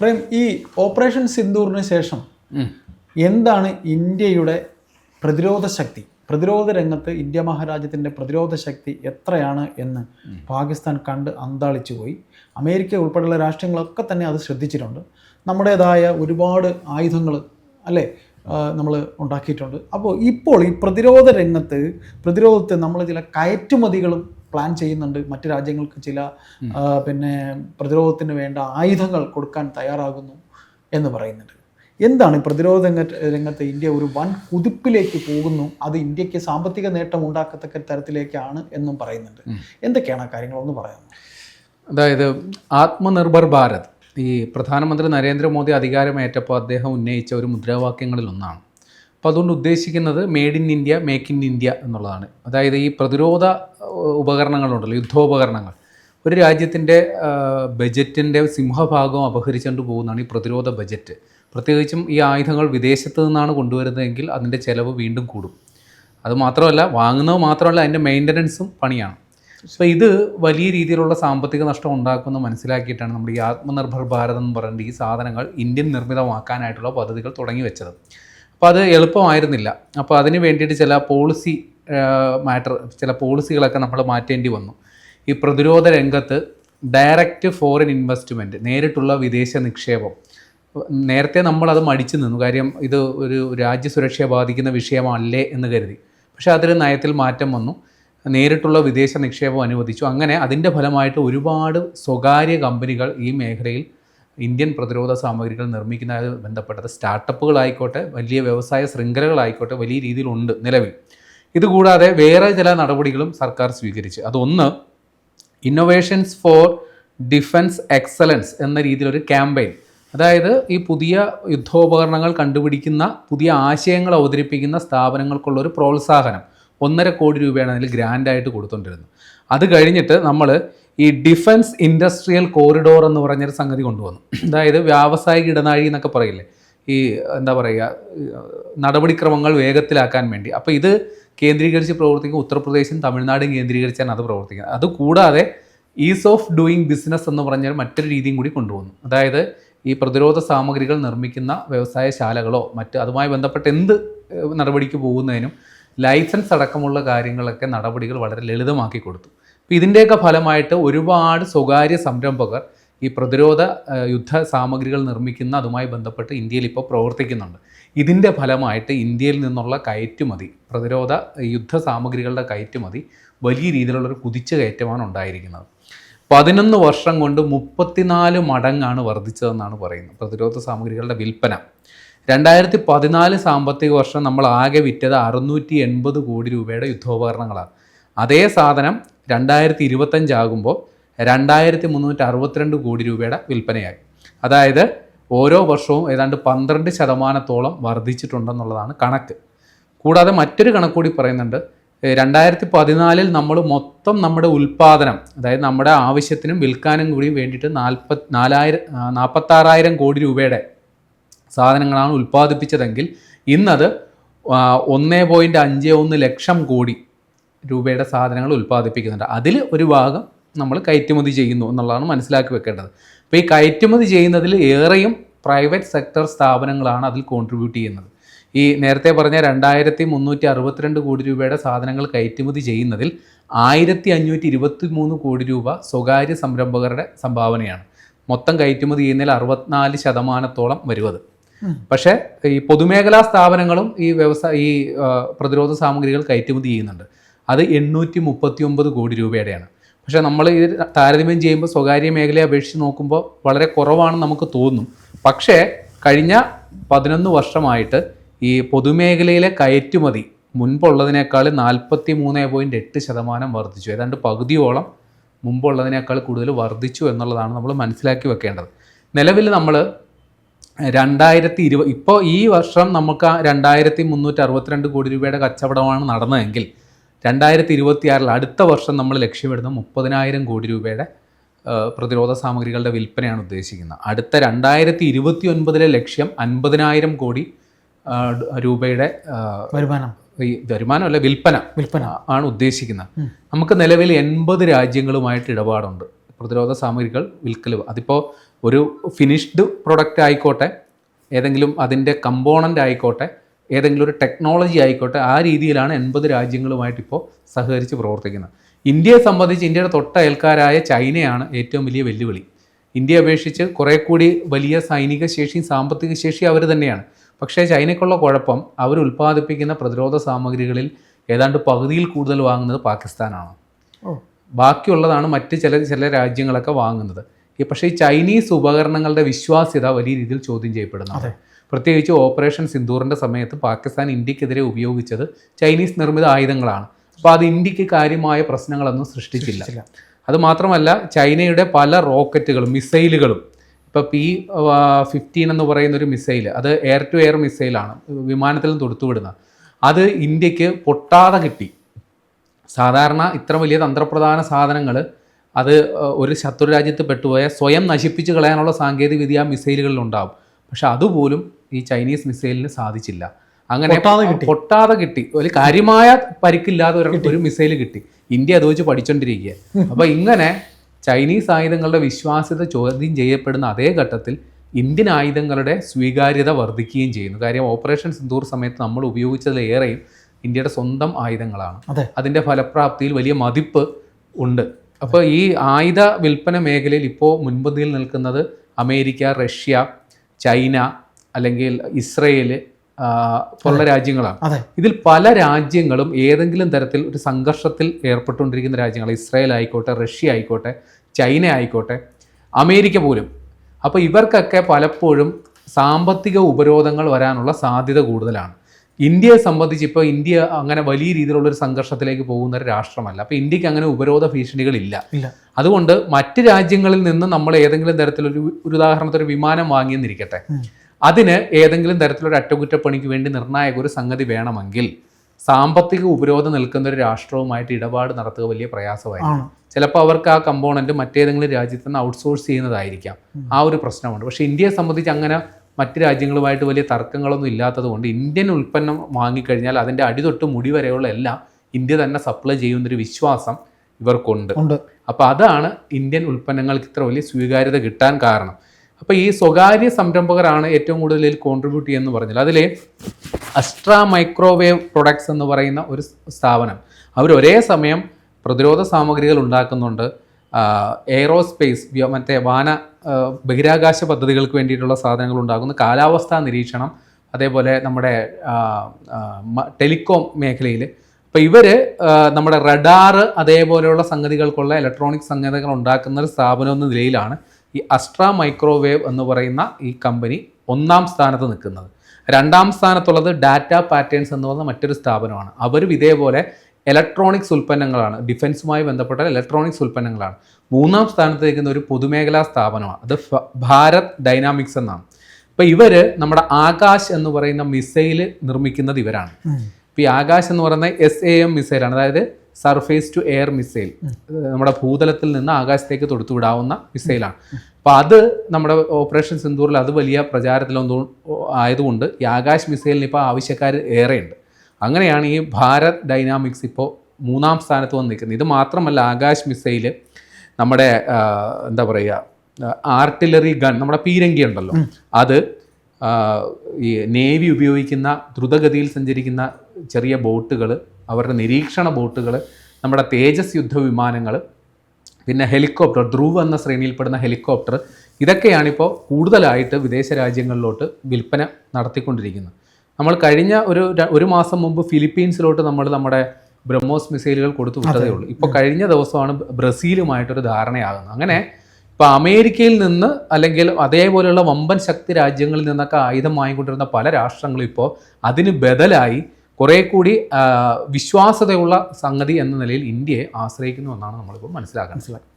പ്രേം ഈ ഓപ്പറേഷൻ സിന്ദൂറിന് ശേഷം എന്താണ് ഇന്ത്യയുടെ പ്രതിരോധ ശക്തി? പ്രതിരോധ രംഗത്ത് ഇന്ത്യ മഹാരാജ്യത്തിന്റെ പ്രതിരോധ ശക്തി എത്രയാണ് എന്ന് പാകിസ്ഥാൻ കണ്ട് അന്താളിച്ചു പോയി. അമേരിക്ക ഉൾപ്പെടെയുള്ള രാഷ്ട്രങ്ങളൊക്കെ തന്നെ അത് ശ്രദ്ധിച്ചിട്ടുണ്ട്. നമ്മുടേതായ ഒരുപാട് ആയുധങ്ങൾ അല്ലേ നമ്മൾ ഉണ്ടാക്കിയിട്ടുണ്ട്. അപ്പോൾ ഇപ്പോൾ ഈ പ്രതിരോധ രംഗത്ത് പ്രതിരോധത്തെ നമ്മൾ ചില കയറ്റുമതികളും പ്ലാൻ ചെയ്യുന്നുണ്ട്. മറ്റു രാജ്യങ്ങൾക്ക് ചില പിന്നെ പ്രതിരോധത്തിന് വേണ്ട ആയുധങ്ങൾ കൊടുക്കാൻ തയ്യാറാകുന്നു എന്ന് പറയുന്നുണ്ട്. എന്താണ് പ്രതിരോധ രംഗത്ത് ഇന്ത്യ ഒരു വൻ കുതിപ്പിലേക്ക് പോകുന്നു? അത് ഇന്ത്യയ്ക്ക് സാമ്പത്തിക നേട്ടം ഉണ്ടാക്കത്തക്ക തരത്തിലേക്കാണ് എന്നും പറയുന്നുണ്ട്. എന്തൊക്കെയാണ് ആ കാര്യങ്ങളൊന്ന് പറയാം അതായത് ആത്മനിർഭർ ഭാരത്. ഈ പ്രധാനമന്ത്രി നരേന്ദ്രമോദി അധികാരമേറ്റപ്പോൾ അദ്ദേഹം ഉന്നയിച്ച ഒരു മുദ്രാവാക്യങ്ങളിൽ ഒന്നാണ്. അപ്പോൾ അതുകൊണ്ട് ഉദ്ദേശിക്കുന്നത് made in India make in India എന്നുള്ളതാണ്. അതായത് ഈ പ്രതിരോധ ഉപകരണങ്ങളുണ്ടല്ലോ യുദ്ധോപകരണങ്ങൾ. ഒരു രാജ്യത്തിന്റെ ബജറ്റിന്റെ സിംഹഭാഗം അപഹരിച്ചുകൊണ്ട് പോകുന്നതാണ് ഈ പ്രതിരോധ ബജറ്റ്. പ്രത്യേകിച്ചും ഈ ആയുധങ്ങൾ വിദേശത്ത് നിന്നാണ് കൊണ്ടുവരുന്നതെങ്കിൽ അതിന്റെ ചിലവ് വീണ്ടും കൂടും. അത് മാത്രമല്ല വാങ്ങുന്നത് മാത്രമല്ല അതിന്റെ മെയിന്റനൻസും പണിയാണ്. അപ്പോൾ ഇത് വലിയ രീതിയിലുള്ള സാമ്പത്തിക നഷ്ടം ഉണ്ടാക്കുമെന്ന് മനസ്സിലാക്കിയിട്ടാണ് നമ്മുടെ ഈ ആത്മനിർഭർ ഭാരത് എന്ന് പറയുന്നത് ഈ സാധനങ്ങൾ ഇന്ത്യൻ നിർമ്മിതമാക്കാനായിട്ടുള്ള പദ്ധതികൾ തുടങ്ങി വെച്ചത്. അപ്പോൾ അത് എളുപ്പമായിരുന്നില്ല. അപ്പോൾ അതിന് വേണ്ടിയിട്ട് ചില പോളിസി മാറ്റർ ചില പോളിസികളൊക്കെ നമ്മൾ മാറ്റേണ്ടി വന്നു. ഈ പ്രതിരോധ രംഗത്ത് ഡയറക്റ്റ് ഫോറിൻ ഇൻവെസ്റ്റ്മെന്റ് നേരിട്ടുള്ള വിദേശ നിക്ഷേപം. നേരത്തെ നമ്മളത് മടിച്ചു നിന്നു. കാര്യം ഇത് ഒരു രാജ്യസുരക്ഷയെ ബാധിക്കുന്ന വിഷയമല്ലേ എന്ന് കരുതി. പക്ഷേ അതിൽ നയത്തിൽ മാറ്റം വന്നു. നേരിട്ടുള്ള വിദേശ നിക്ഷേപം അനുവദിച്ചു. അങ്ങനെ അതിന്റെ ഫലമായിട്ട് ഒരുപാട് സ്വകാര്യ കമ്പനികൾ ഈ മേഖലയിൽ ഇന്ത്യൻ പ്രതിരോധ സാമഗ്രികൾ നിർമ്മിക്കുന്നതുമായി ബന്ധപ്പെട്ടത്. സ്റ്റാർട്ടപ്പുകളായിക്കോട്ടെ വലിയ വ്യവസായ ശൃംഖലകളായിക്കോട്ടെ വലിയ രീതിയിലുണ്ട് നിലവിൽ. ഇതുകൂടാതെ വേറെ ചില നടപടികളും സർക്കാർ സ്വീകരിച്ചു. അതൊന്ന് ഇന്നൊവേഷൻസ് ഫോർ ഡിഫൻസ് എക്സലൻസ് എന്ന രീതിയിലൊരു ക്യാമ്പയിൻ. അതായത് ഈ പുതിയ യുദ്ധോപകരണങ്ങൾ കണ്ടുപിടിക്കുന്ന പുതിയ ആശയങ്ങൾ അവതരിപ്പിക്കുന്ന സ്ഥാപനങ്ങൾക്കുള്ള ഒരു പ്രോത്സാഹനം. ഒന്നര കോടി രൂപയാണ് അതിൽ ഗ്രാൻഡായിട്ട് കൊടുത്തുകൊണ്ടിരുന്നത് അത് കഴിഞ്ഞിട്ട് നമ്മൾ ഈ ഡിഫൻസ് ഇൻഡസ്ട്രിയൽ കോറിഡോർ എന്ന് പറഞ്ഞൊരു സംഗതി കൊണ്ടുവന്നു. അതായത് വ്യാവസായിക ഇടനാഴി എന്നൊക്കെ പറയില്ലേ? ഈ എന്താ പറയുക നടപടിക്രമങ്ങൾ വേഗത്തിലാക്കാൻ വേണ്ടി. അപ്പോൾ ഇത് കേന്ദ്രീകരിച്ച് പ്രവർത്തിക്കും ഉത്തർപ്രദേശും തമിഴ്നാടും കേന്ദ്രീകരിച്ചാണ് അത് പ്രവർത്തിക്കുന്നത്. അതുകൂടാതെ ഈസ് ഓഫ് ഡൂയിങ് ബിസിനസ് എന്ന് പറഞ്ഞാൽ മറ്റൊരു രീതിയും കൂടി കൊണ്ടുവന്നു. അതായത് ഈ പ്രതിരോധ സാമഗ്രികൾ നിർമ്മിക്കുന്ന വ്യവസായശാലകളോ മറ്റ് അതുമായി ബന്ധപ്പെട്ട് എന്ത് നടപടിക്ക് പോകുന്നതിനും ലൈസൻസ് അടക്കമുള്ള കാര്യങ്ങളൊക്കെ നടപടികൾ വളരെ ലളിതമാക്കി കൊടുത്തു. അപ്പോൾ ഇതിന്റെയൊക്കെ ഫലമായിട്ട് ഒരുപാട് സ്വകാര്യ സംരംഭകർ ഈ പ്രതിരോധ യുദ്ധ സാമഗ്രികൾ നിർമ്മിക്കുന്ന അതുമായി ബന്ധപ്പെട്ട് ഇന്ത്യയിൽ ഇപ്പോൾ പ്രവർത്തിക്കുന്നുണ്ട്. ഇതിന്റെ ഫലമായിട്ട് ഇന്ത്യയിൽ നിന്നുള്ള കയറ്റുമതി പ്രതിരോധ യുദ്ധ സാമഗ്രികളുടെ കയറ്റുമതി വലിയ രീതിയിലുള്ളൊരു കുതിച്ചു കയറ്റമാണ് ഉണ്ടായിരിക്കുന്നത്. പതിനൊന്ന് വർഷം കൊണ്ട് മുപ്പത്തിനാല് മടങ്ങാണ് വർദ്ധിച്ചതെന്നാണ് പറയുന്നത് പ്രതിരോധ സാമഗ്രികളുടെ വിൽപ്പന. രണ്ടായിരത്തി പതിനാല് സാമ്പത്തിക വർഷം നമ്മൾ ആകെ വിറ്റത് അറുന്നൂറ്റി എൺപത് കോടി രൂപയുടെ യുദ്ധോപകരണങ്ങളാണ്. അതേ സാധനം രണ്ടായിരത്തി ഇരുപത്തഞ്ചാകുമ്പോൾ രണ്ടായിരത്തി മുന്നൂറ്റി അറുപത്തിരണ്ട് കോടി രൂപയുടെ വിൽപ്പനയായി. അതായത് ഓരോ വർഷവും ഏതാണ്ട് പന്ത്രണ്ട് ശതമാനത്തോളം വർദ്ധിച്ചിട്ടുണ്ടെന്നുള്ളതാണ് കണക്ക്. കൂടാതെ മറ്റൊരു കണക്ക് കൂടി പറയുന്നുണ്ട്. രണ്ടായിരത്തി പതിനാലിൽ നമ്മൾ മൊത്തം നമ്മുടെ ഉൽപ്പാദനം അതായത് നമ്മുടെ ആവശ്യത്തിനും വിൽക്കാനും കൂടി വേണ്ടിയിട്ട് നാൽപ്പത് നാലായിരം നാൽപ്പത്താറായിരം കോടി രൂപയുടെ സാധനങ്ങളാണ് ഉൽപ്പാദിപ്പിച്ചതെങ്കിൽ ഇന്നത് ഒന്നേ പോയിന്റ് അഞ്ച് ഒന്ന് ലക്ഷം കോടി രൂപയുടെ സാധനങ്ങൾ ഉൽപ്പാദിപ്പിക്കുന്നുണ്ട്. അതിൽ ഒരു ഭാഗം നമ്മൾ കയറ്റുമതി ചെയ്യുന്നു എന്നുള്ളതാണ് മനസ്സിലാക്കി വെക്കേണ്ടത്. അപ്പോൾ ഈ കയറ്റുമതി ചെയ്യുന്നതിൽ ഏറെയും പ്രൈവറ്റ് സെക്ടർ സ്ഥാപനങ്ങളാണ് അതിൽ കോൺട്രിബ്യൂട്ട് ചെയ്യുന്നത്. ഈ നേരത്തെ പറഞ്ഞ രണ്ടായിരത്തി മുന്നൂറ്റി അറുപത്തിരണ്ട് കോടി രൂപയുടെ സാധനങ്ങൾ കയറ്റുമതി ചെയ്യുന്നതിൽ ആയിരത്തി അഞ്ഞൂറ്റി ഇരുപത്തി മൂന്ന് കോടി രൂപ സ്വകാര്യ സംരംഭകരുടെ സംഭാവനയാണ്. മൊത്തം കയറ്റുമതി ചെയ്യുന്നതിൽ അറുപത്തിനാല് ശതമാനത്തോളം വരുവത്. പക്ഷേ ഈ പൊതുമേഖലാ സ്ഥാപനങ്ങളും ഈ വ്യവസായ ഈ പ്രതിരോധ സാമഗ്രികൾ കയറ്റുമതി ചെയ്യുന്നുണ്ട്. അത് എണ്ണൂറ്റി മുപ്പത്തി ഒമ്പത് കോടി രൂപയുടെയാണ്. പക്ഷേ നമ്മൾ ഇത് താരതമ്യം ചെയ്യുമ്പോൾ സ്വകാര്യ മേഖലയെ അപേക്ഷിച്ച് നോക്കുമ്പോൾ വളരെ കുറവാണെന്ന് നമുക്ക് തോന്നും. പക്ഷേ കഴിഞ്ഞ പതിനൊന്ന് വർഷമായിട്ട് ഈ പൊതുമേഖലയിലെ കയറ്റുമതി മുൻപുള്ളതിനേക്കാൾ നാൽപ്പത്തി മൂന്ന് പോയിന്റ് എട്ട് ശതമാനം വർദ്ധിച്ചു. ഏതാണ്ട് പകുതിയോളം മുമ്പുള്ളതിനേക്കാൾ കൂടുതൽ വർദ്ധിച്ചു എന്നുള്ളതാണ് നമ്മൾ മനസ്സിലാക്കി വെക്കേണ്ടത്. നിലവിൽ നമ്മൾ രണ്ടായിരത്തി ഇരുപത് ഇപ്പോൾ ഈ വർഷം നമുക്ക് രണ്ടായിരത്തി മുന്നൂറ്റി അറുപത്തിരണ്ട് കോടി രൂപയുടെ കച്ചവടമാണ് നടന്നതെങ്കിൽ രണ്ടായിരത്തി ഇരുപത്തിയാറിൽ അടുത്ത വർഷം നമ്മൾ ലക്ഷ്യമിടുന്ന മുപ്പതിനായിരം കോടി രൂപയുടെ പ്രതിരോധ സാമഗ്രികളുടെ വിൽപ്പനയാണ് ഉദ്ദേശിക്കുന്നത്. അടുത്ത രണ്ടായിരത്തി ഇരുപത്തി ഒൻപതിലെ ലക്ഷ്യം അൻപതിനായിരം കോടി രൂപയുടെ വരുമാനം. ഈ വരുമാനമല്ല വിൽപ്പന. വിൽപ്പന. ആണ് ഉദ്ദേശിക്കുന്നത്. നമുക്ക് നിലവിൽ എൺപത് രാജ്യങ്ങളുമായിട്ട് ഇടപാടുണ്ട്. പ്രതിരോധ സാമഗ്രികൾ വിൽക്കൽ അതിപ്പോൾ ഒരു ഫിനിഷ്ഡ് പ്രൊഡക്റ്റ് ആയിക്കോട്ടെ ഏതെങ്കിലും അതിന്റെ കമ്പോണന്റ് ആയിക്കോട്ടെ ഏതെങ്കിലും ഒരു ടെക്നോളജി ആയിക്കോട്ടെ ആ രീതിയിലാണ് എൺപത് രാജ്യങ്ങളുമായിട്ട് ഇപ്പോൾ സഹകരിച്ച് പ്രവർത്തിക്കുന്നത്. ഇന്ത്യയെ സംബന്ധിച്ച് ഇന്ത്യയുടെ തൊട്ട അയൽക്കാരായ ചൈനയാണ് ഏറ്റവും വലിയ വെല്ലുവിളി. ഇന്ത്യയെ അപേക്ഷിച്ച് കുറേ കൂടി വലിയ സൈനിക ശേഷിയും സാമ്പത്തിക ശേഷിയും അവർ തന്നെയാണ്. പക്ഷേ ചൈനയ്ക്കുള്ള കുഴപ്പം അവർ ഉൽപ്പാദിപ്പിക്കുന്ന പ്രതിരോധ സാമഗ്രികളിൽ ഏതാണ്ട് പകുതിയിൽ കൂടുതൽ വാങ്ങുന്നത് പാകിസ്ഥാനാണ്. ബാക്കിയുള്ളതാണ് മറ്റ് ചില ചില രാജ്യങ്ങളൊക്കെ വാങ്ങുന്നത്. പക്ഷേ ഈ ചൈനീസ് ഉപകരണങ്ങളുടെ വിശ്വാസ്യത വലിയ രീതിയിൽ ചോദ്യം ചെയ്യപ്പെടുന്നതാണ് പ്രത്യേകിച്ച് ഓപ്പറേഷൻ സിന്ദൂറിന്റെ സമയത്ത് പാകിസ്ഥാൻ ഇന്ത്യക്കെതിരെ ഉപയോഗിച്ചത് ചൈനീസ് നിർമ്മിത ആയുധങ്ങളാണ്. അപ്പോൾ അത് ഇന്ത്യയ്ക്ക് കാര്യമായ പ്രശ്നങ്ങളൊന്നും സൃഷ്ടിച്ചില്ല. അതുമാത്രമല്ല ചൈനയുടെ പല റോക്കറ്റുകളും മിസൈലുകളും ഇപ്പോൾ പി ഫിഫ്റ്റീൻ എന്ന് പറയുന്ന ഒരു മിസൈൽ അത് എയർ ടു എയർ മിസൈലാണ് വിമാനത്തിൽ നിന്ന് തൊടുത്തുവിടുന്നത് അത് ഇന്ത്യയ്ക്ക് പൊട്ടാതെ കിട്ടി. സാധാരണ ഇത്ര വലിയ തന്ത്രപ്രധാന സാധനങ്ങൾ അത് ഒരു ശത്രു രാജ്യത്ത് പെട്ടുപോയാൽ സ്വയം നശിപ്പിച്ച് കളയാനുള്ള സാങ്കേതികവിദ്യ ആ മിസൈലുകളിൽ ഉണ്ടാവും. പക്ഷെ അതുപോലും ഈ ചൈനീസ് മിസൈലിന് സാധിച്ചില്ല. അങ്ങനെ പൊട്ടാതെ കിട്ടി. ഒരു കാര്യമായ പരിക്കില്ലാതെ ഒരു ഒരു മിസൈൽ കിട്ടി. ഇന്ത്യ അത് വെച്ച് പഠിച്ചോണ്ടിരിക്കുക അപ്പൊ ഇങ്ങനെ ചൈനീസ് ആയുധങ്ങളുടെ വിശ്വാസ്യത ചോദ്യം ചെയ്യപ്പെടുന്ന അതേ ഘട്ടത്തിൽ ഇന്ത്യൻ ആയുധങ്ങളുടെ സ്വീകാര്യത വർദ്ധിക്കുകയും ചെയ്യുന്നു. കാര്യം ഓപ്പറേഷൻ സിന്ദൂർ സമയത്ത് നമ്മൾ ഉപയോഗിച്ചതിലേറെയും ഇന്ത്യയുടെ സ്വന്തം ആയുധങ്ങളാണ്. അതിന്റെ ഫലപ്രാപ്തിയിൽ വലിയ മതിപ്പ് ഉണ്ട്. അപ്പോൾ ഈ ആയുധ വിൽപ്പന മേഖലയിൽ ഇപ്പോൾ മുൻപന്തിയിൽ നിൽക്കുന്നത് അമേരിക്ക റഷ്യ ചൈന അല്ലെങ്കിൽ ഇസ്രയേൽ പോലുള്ള രാജ്യങ്ങളാണ്. ഇതിൽ പല രാജ്യങ്ങളും ഏതെങ്കിലും തരത്തിൽ ഒരു സംഘർഷത്തിൽ ഏർപ്പെട്ടുകൊണ്ടിരിക്കുന്ന രാജ്യങ്ങൾ ഇസ്രായേൽ ആയിക്കോട്ടെ റഷ്യ ആയിക്കോട്ടെ ചൈന ആയിക്കോട്ടെ അമേരിക്ക പോലും. അപ്പോൾ ഇവർക്കൊക്കെ പലപ്പോഴും സാമ്പത്തിക ഉപരോധങ്ങൾ വരാനുള്ള സാധ്യത കൂടുതലാണ്. ഇന്ത്യയെ സംബന്ധിച്ച് ഇപ്പോൾ ഇന്ത്യ അങ്ങനെ വലിയ രീതിയിലുള്ള ഒരു സംഘർഷത്തിലേക്ക് പോകുന്ന ഒരു രാഷ്ട്രമല്ല. അപ്പോൾ ഇന്ത്യയ്ക്ക് അങ്ങനെ ഉപരോധ ഭീഷണികളില്ല. അതുകൊണ്ട് മറ്റ് രാജ്യങ്ങളിൽ നിന്ന് നമ്മൾ ഏതെങ്കിലും തരത്തിലൊരു ഒരു ഉദാഹരണത്തിന് ഒരു വിമാനം വാങ്ങിയെന്നിരിക്കട്ടെ. അതിന് ഏതെങ്കിലും തരത്തിലൊരു അറ്റകുറ്റപ്പണിക്ക് വേണ്ടി നിർണായക ഒരു സംഗതി വേണമെങ്കിൽ സാമ്പത്തിക ഉപരോധം നിൽക്കുന്ന ഒരു രാഷ്ട്രവുമായിട്ട് ഇടപാട് നടത്തുക വലിയ പ്രയാസമായിരിക്കും. ചിലപ്പോൾ അവർക്ക് ആ കമ്പോണന്റ് മറ്റേതെങ്കിലും രാജ്യത്ത് നിന്ന് ഔട്ട്സോഴ്സ് ചെയ്യുന്നതായിരിക്കാം. ആ ഒരു പ്രശ്നമുണ്ട്. പക്ഷേ ഇന്ത്യയെ സംബന്ധിച്ച് അങ്ങനെ മറ്റ് രാജ്യങ്ങളുമായിട്ട് വലിയ തർക്കങ്ങളൊന്നും ഇല്ലാത്തത് കൊണ്ട് ഇന്ത്യൻ ഉൽപ്പന്നം വാങ്ങിക്കഴിഞ്ഞാൽ അതിന്റെ അടിതൊട്ട് മുടി വരെയുള്ള എല്ലാം ഇന്ത്യ തന്നെ സപ്ലൈ ചെയ്യുന്നൊരു വിശ്വാസം ഇവർക്കുണ്ട്. അപ്പോൾ അതാണ് ഇന്ത്യൻ ഉൽപ്പന്നങ്ങൾക്ക് ഇത്ര വലിയ സ്വീകാര്യത കിട്ടാൻ കാരണം. അപ്പോൾ ഈ സ്വകാര്യ സംരംഭകരാണ് ഏറ്റവും കൂടുതൽ ഇതിൽ കോൺട്രിബ്യൂട്ട് ചെയ്യുന്നത് പറഞ്ഞാൽ അതിലെ അസ്ട്രാ മൈക്രോവേവ് പ്രൊഡക്ട്സ് എന്ന് പറയുന്ന ഒരു സ്ഥാപനം. അവർ ഒരേ സമയം പ്രതിരോധ സാമഗ്രികൾ ഉണ്ടാക്കുന്നുണ്ട്. എയറോസ്പേസ് മറ്റേ വാന ബഹിരാകാശ പദ്ധതികൾക്ക് വേണ്ടിയിട്ടുള്ള സാധനങ്ങൾ ഉണ്ടാക്കുന്നു. കാലാവസ്ഥാ നിരീക്ഷണം അതേപോലെ നമ്മുടെ ടെലികോം മേഖലയിൽ അപ്പോൾ ഇവർ നമ്മുടെ റഡാറ് അതേപോലെയുള്ള സംഗതികൾക്കുള്ള ഇലക്ട്രോണിക് സംഗതികൾ ഉണ്ടാക്കുന്ന ഒരു സ്ഥാപനം എന്ന നിലയിലാണ് ഈ അസ്ട്രാ മൈക്രോവേവ് എന്ന് പറയുന്ന ഈ കമ്പനി ഒന്നാം സ്ഥാനത്ത് നിൽക്കുന്നത്. രണ്ടാം സ്ഥാനത്തുള്ളത് ഡാറ്റ പാറ്റേൺസ് എന്ന് പറയുന്ന മറ്റൊരു സ്ഥാപനമാണ്. അവരും ഇതേപോലെ ഇലക്ട്രോണിക്സ് ഉൽപ്പന്നങ്ങളാണ്. ഡിഫൻസുമായി ബന്ധപ്പെട്ട ഇലക്ട്രോണിക്സ് ഉൽപ്പന്നങ്ങളാണ്. മൂന്നാം സ്ഥാനത്ത് നിൽക്കുന്ന ഒരു പൊതുമേഖലാ സ്ഥാപനമാണ്. അത് ഭാരത് ഡൈനാമിക്സ് എന്നാണ്. അപ്പോൾ ഇവർ നമ്മുടെ ആകാശ് എന്ന് പറയുന്ന മിസൈൽ നിർമ്മിക്കുന്നത് ഇവരാണ്. ഇപ്പം ഈ ആകാശ് എന്ന് പറയുന്ന എസ് എ എം മിസൈലാണ് അതായത് സർഫേസ് ടു എയർ മിസൈൽ. നമ്മുടെ ഭൂതലത്തിൽ നിന്ന് ആകാശത്തേക്ക് തൊടുത്തുവിടാവുന്ന മിസൈലാണ്. അപ്പോൾ അത് നമ്മുടെ ഓപ്പറേഷൻ സിന്ദൂറിൽ അത് വലിയ പ്രചാരത്തിലൊന്നും ആയതുകൊണ്ട് ഈ ആകാശ് മിസൈലിന് ഇപ്പോൾ ആവശ്യക്കാർ ഏറെയുണ്ട്. അങ്ങനെയാണ് ഈ ഭാരത് ഡൈനാമിക്സ് ഇപ്പോൾ മൂന്നാം സ്ഥാനത്ത് വന്ന് നിൽക്കുന്നത്. ഇത് മാത്രമല്ല ആകാശ് മിസൈൽ നമ്മുടെ എന്താ പറയുക ആർട്ടിലറി ഗൺ നമ്മുടെ പീരങ്കി ഉണ്ടല്ലോ. അത് ഈ നേവി ഉപയോഗിക്കുന്ന ദ്രുതഗതിയിൽ സഞ്ചരിക്കുന്ന ചെറിയ ബോട്ടുകൾ അവരുടെ നിരീക്ഷണ ബോട്ടുകൾ നമ്മുടെ തേജസ് യുദ്ധ വിമാനങ്ങൾ പിന്നെ ഹെലികോപ്റ്റർ ധ്രുവ് എന്ന ശ്രേണിയിൽപ്പെടുന്ന ഹെലികോപ്റ്റർ ഇതൊക്കെയാണിപ്പോൾ കൂടുതലായിട്ട് വിദേശ രാജ്യങ്ങളിലോട്ട് വിൽപ്പന നടത്തിക്കൊണ്ടിരിക്കുന്നത്. നമ്മൾ കഴിഞ്ഞ ഒരു ഒരു മാസം മുമ്പ് ഫിലിപ്പീൻസിലോട്ട് നമ്മൾ നമ്മുടെ ബ്രഹ്മോസ് മിസൈലുകൾ കൊടുത്തു വിട്ടതേ ഉള്ളൂ. ഇപ്പോൾ കഴിഞ്ഞ ദിവസമാണ് ബ്രസീലുമായിട്ടൊരു ധാരണയാകുന്നത്. അങ്ങനെ ഇപ്പോൾ അമേരിക്കയിൽ നിന്ന് അല്ലെങ്കിൽ അതേപോലെയുള്ള വമ്പൻ ശക്തി രാജ്യങ്ങളിൽ നിന്നൊക്കെ ആയുധം വാങ്ങിക്കൊണ്ടിരുന്ന പല രാഷ്ട്രങ്ങളും ഇപ്പോൾ അതിന് ബദലായി കുറേ കൂടി വിശ്വാസതയുള്ള സംഗതി എന്ന നിലയിൽ ഇന്ത്യയെ ആശ്രയിക്കുന്നു എന്നാണ് നമ്മളിപ്പോൾ മനസ്സിലാക്കാൻ മനസ്സിലാക്കുന്നത്